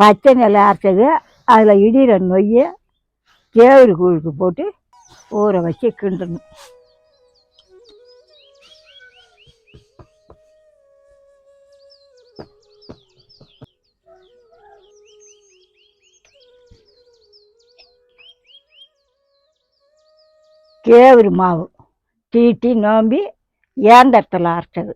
பச்சை நிலை அரைச்சது அதில் இடிகிற நொய்யை கேவுரு கூழுக்கு போட்டு ஊற வச்சு கிண்டணும். கேவுரு மாவு தீட்டி நோம்பி ஏந்தரத்தில் அரைச்சது.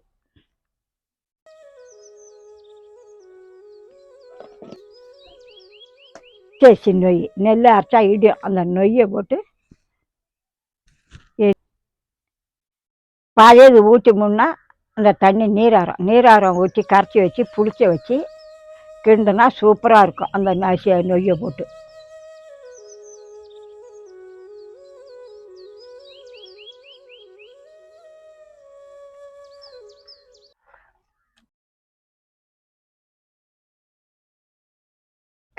சேசி நொய் நெல் அரைச்சா இடியும் அந்த நொய்யை போட்டு பழையது ஊற்றி முன்னா அந்த தண்ணி நீராரம் நீராரம் ஊற்றி கரைச்சி வச்சு புளிச்ச வச்சு கிண்டுனா சூப்பராக இருக்கும் அந்த நசி நொய்யை போட்டு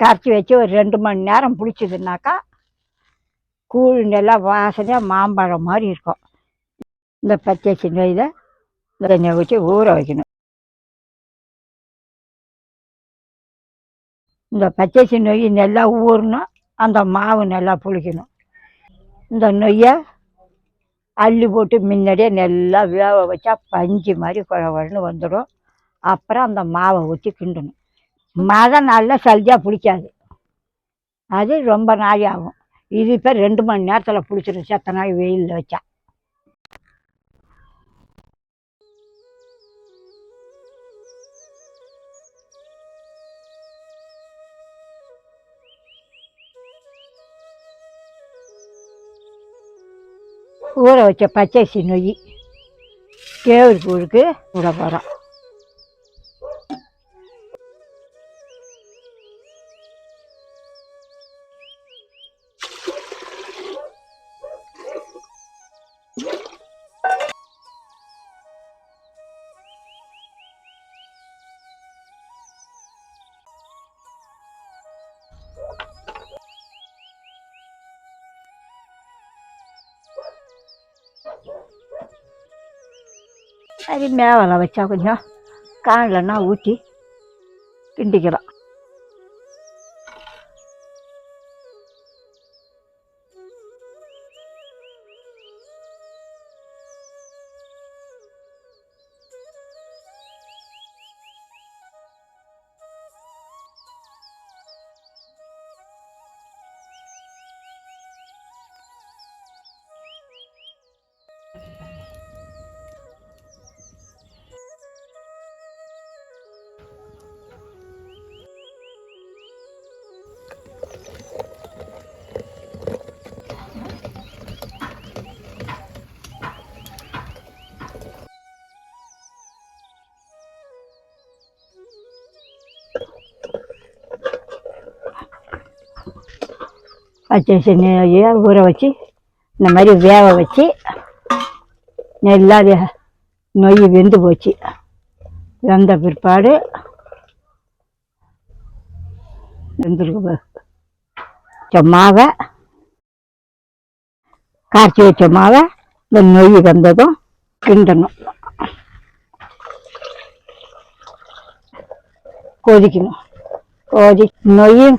கரைச்சி வச்சு ஒரு ரெண்டு மணி நேரம் பிடிச்சதுனாக்கா கூழ் நல்லா வாசனையாக மாம்பழம் மாதிரி இருக்கும். இந்த பச்சை சின்ன இதை தண்ணியை வச்சு ஊற வைக்கணும். இந்த பச்சை நொய் நல்லா ஊறணும். அந்த மாவு நல்லா புளிக்கணும். இந்த நொய்யை அள்ளி போட்டு முன்னாடியே நல்லா வேக வச்சா பஞ்சு மாதிரி குழவன்னு வந்துடும். அப்புறம் அந்த மாவை ஊற்றி கிண்டணும். மழை நாளில் சல்ஜாக பிடிக்காது. அது ரொம்ப நாய் ஆகும் இது இப்போ ரெண்டு மணி நேரத்தில் பிடிச்சிரும் செத்த நாய் வெயிலில் வச்சா. ஊற வச்ச பச்சரிசி நொய் கேவுரு கூழுக்கு விட போகிறோம் அது மேவலை வச்சா கொஞ்சம் காணலன்னா ஊற்றி கிண்டிக்கலாம் பச்சரிசி நெய்யை ஊற வச்சு இந்த மாதிரி வேக வச்சு நல்லா நொய் வெந்து போச்சு வெந்த பிற்பாடு வெந்திருக்கு பாரு. மாவை காய்ச்சி வச்ச மாவை இந்த நொய் வந்ததும் கிண்டணும் கொதிக்கணும் கொதி நொய்யும்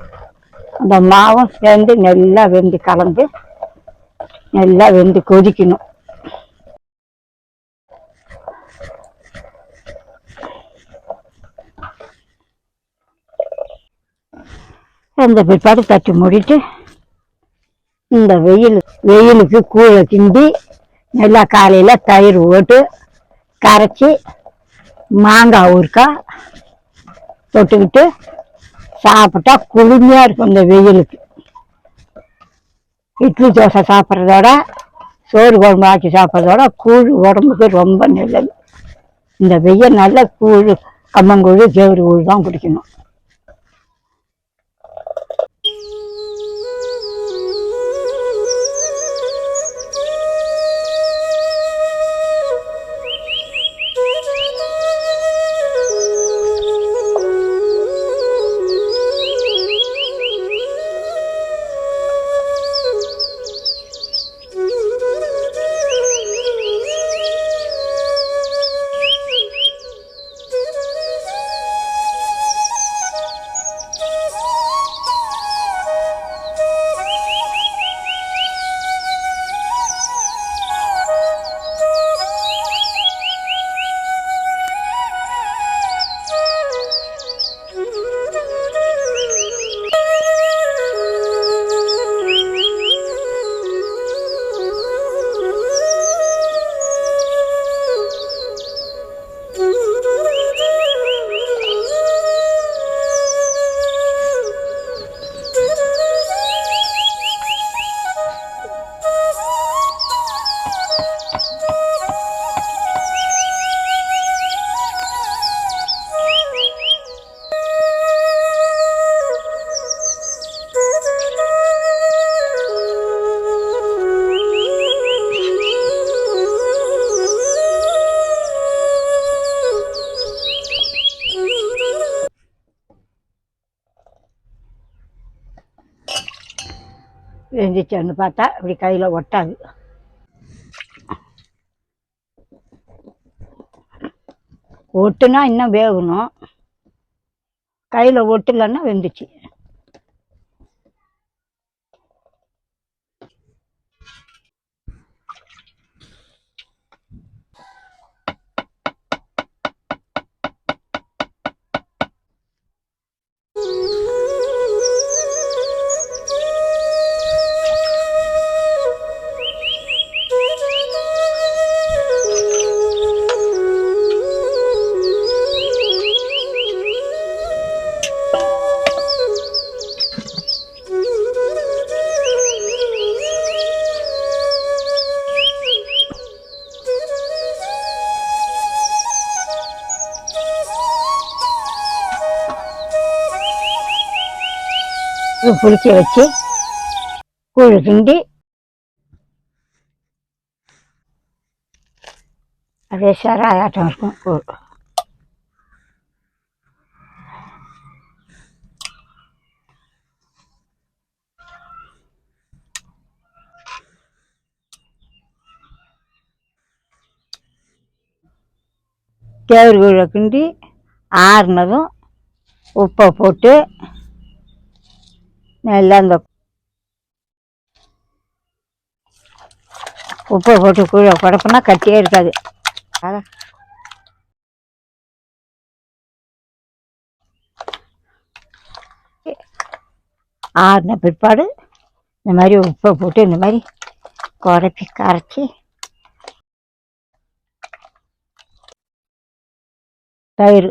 அந்த மாவும் சேர்ந்து நல்லா வெந்து கலந்து நல்லா வெந்து கொதிக்கணும் அந்த பிற்பாடு தட்டி மூடிட்டு இந்த வெயில் வெயிலுக்கு கூழை கிண்டி நல்லா காலையில் தயிர் போட்டு கரைச்சி மாங்காய் ஊறுக்காய் தொட்டுக்கிட்டு சாப்பிட்டா குளுமையாக இருக்கும் இந்த வெயிலுக்கு. இட்லி தோசை சாப்பிட்றதோட சோறு குழம்பு ஆக்கி சாப்பிட்றதோட கூழ் உடம்புக்கு ரொம்ப நல்லது. இந்த வெயில் நல்ல கூழ் கம்மங்கூழ் கேவுரு கூழ் தான் குடிக்கணும். வெந்துச்சேன்னு பார்த்தா இப்படி கையில் ஒட்டாது. ஒட்டுனா இன்னும் வேகணும். கையில் ஒட்டலைன்னா வெந்துச்சு. இது புளிக்க வச்சு கூழ் கிண்டி அப்படியே சராயாட்டம் இருக்கும் கூழ் கேவுரு கூழை கிண்டி ஆறுனதும் உப்பை போட்டு நல்லா அந்த உப்பை போட்டு கூழ குழப்பினா கட்டியே இருக்காது. ஆறுன ஆறின பிற்பாடு இந்த மாதிரி உப்பை போட்டு இந்த மாதிரி குழப்பி கரைச்சி தயிர்.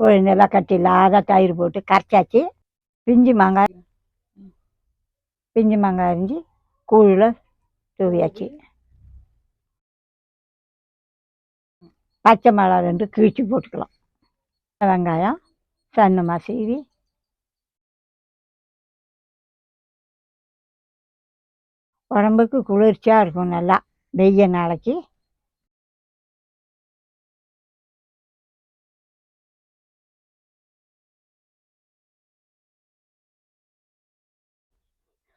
குழந்தைலாம் கட்டி இல்லாத தயிர் போட்டு கரைச்சாச்சு பிஞ்சு மாங்காய் பிஞ்சு மாங்காய் அரிஞ்சு கூழில் தூவியாச்சு பச்சை மிளகா ரெண்டு கிழிச்சு போட்டுக்கலாம் வெங்காயம் சன்னமாக சீவி உடம்புக்கு குளிர்ச்சியாக இருக்கும் நல்லா வெய்ய நாளைக்கு.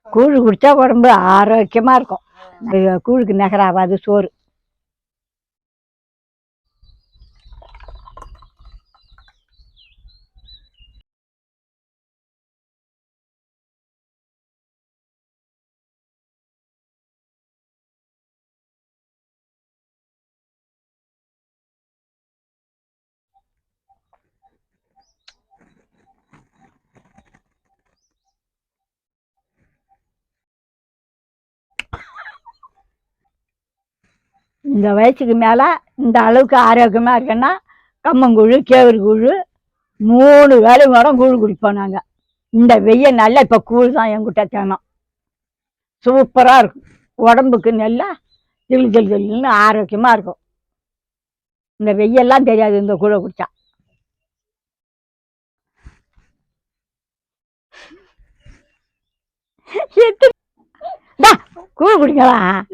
கூழ் குடித்தா உடம்பு ஆரோக்கியமாக இருக்கும். கூழுக்கு நகராகாது சோறு. இந்த வயசுக்கு மேலே இந்த அளவுக்கு ஆரோக்கியமாக இருக்குன்னா கம்மங்குழு கேவுரு குழு மூணு வேலை கூட கூழ் குடிப்போம் நாங்கள் இந்த வெய்ய நல்லா இப்போ கூழ் தான் எங்கிட்ட தேனம் சூப்பராக இருக்கும். உடம்புக்கு நல்லா தில் தில் தில்னு ஆரோக்கியமாக இருக்கும். இந்த வெய்யெல்லாம் தெரியாது இந்த கூழை குடித்தா கூழ் குடிக்கலாம்.